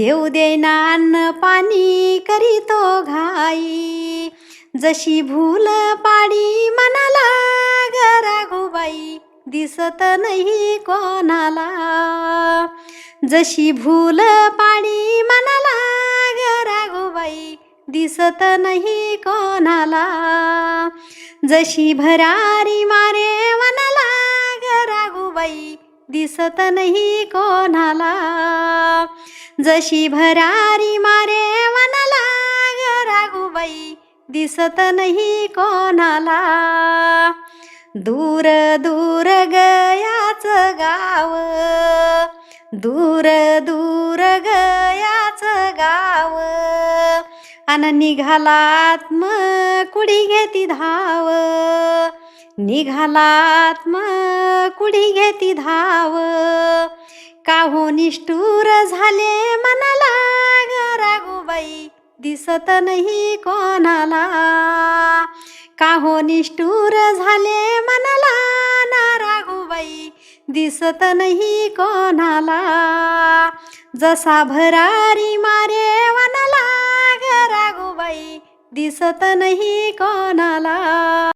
येऊ दे अन्न पाणी करीतो घाई. जशी भूल पाडी मनाला ग दिसत नाही कोणाला. जशी भूल पाडी मनाला ग दिसत नाही कोणाला. जशी भरारी मारे मनाला ग दिसत नाही कोणाला. जशी भरारी मारे मनाला राघुबाई दिसत नाही कोणाला. दूर दूर गयाच गाव. दूर दूर गयाच गाव. अन निघालात म कुडी घेती धाव. निघालात म कुडी घेती धाव. काहो निष्ठूर झाले मनाला? ग दिसत नाही कोणाला. काहो निष्ठूर झाले मनाला? ना राघोबाई दिसत नाही कोणाला. जसा भरारी मारे वनाला ग दिसत नाही कोणाला.